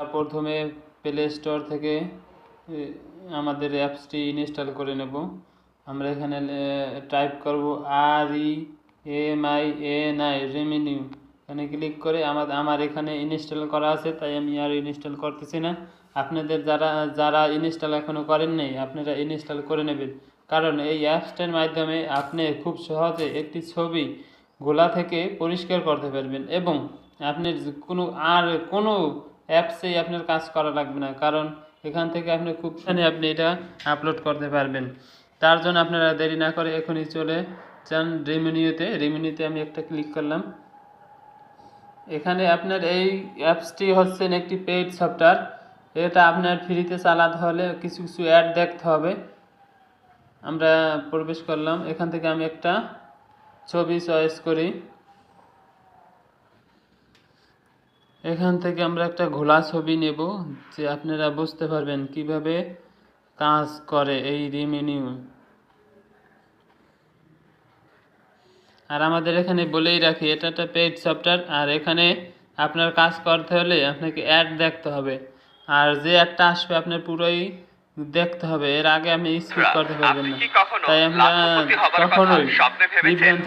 প্রথমে play store থেকে আমাদের অ্যাপসটি ইনস্টল করে নেব। আমরা এখানে টাইপ করব আর E M I N I রেমিনিউ এখানে ক্লিক করে আমার আমার এখানে ইনস্টল করা আছে, তাই আমি আর ইনস্টল করতেছি না। আপনাদের যারা যারা ইনস্টল এখনও করেন নাই, আপনারা ইনস্টল করে নেবেন। কারণ এই অ্যাপসটার মাধ্যমে আপনি খুব সহজে একটি ছবি গোলা থেকে পরিষ্কার করতে পারবেন এবং আপনি কোনো, আর কোনো অ্যাপসেই আপনার কাজ করা লাগবে না। কারণ এখান থেকে আপনি খুব আপনি এটা আপলোড করতে পারবেন। তার জন্য আপনারা দেরি না করে এখনই চলে যান রেমিনিউতে রেমিনিউতে আমি একটা ক্লিক করলাম। এখানে আপনার এই অ্যাপসটি হচ্ছে একটি পেইড সফটওয়্যার এটা আপনার ফ্রিতে চালাতে হলে কিছু কিছু অ্যাড দেখতে হবে। আমরা প্রবেশ করলাম। এখান থেকে আমি একটা ছবি চয়েস করি। এখান থেকে আমরা একটা ঘোলা ছবি নেব যে আপনারা বুঝতে পারবেন কীভাবে কাজ করে এই রিমিনিউ। আর আমাদের এখানে বলেই রাখি এটা একটা পেইড সফটওয়্যার আর এখানে আপনার কাজ করতে হলে আপনাকে অ্যাড দেখতে হবে। আর যে অ্যাডটা আসবে আপনার পুরোই দেখতে হবে। এর আগে আপনি স্কিপ করতে পারবেন না। তাই আমরা কখনোই বিভ্রান্ত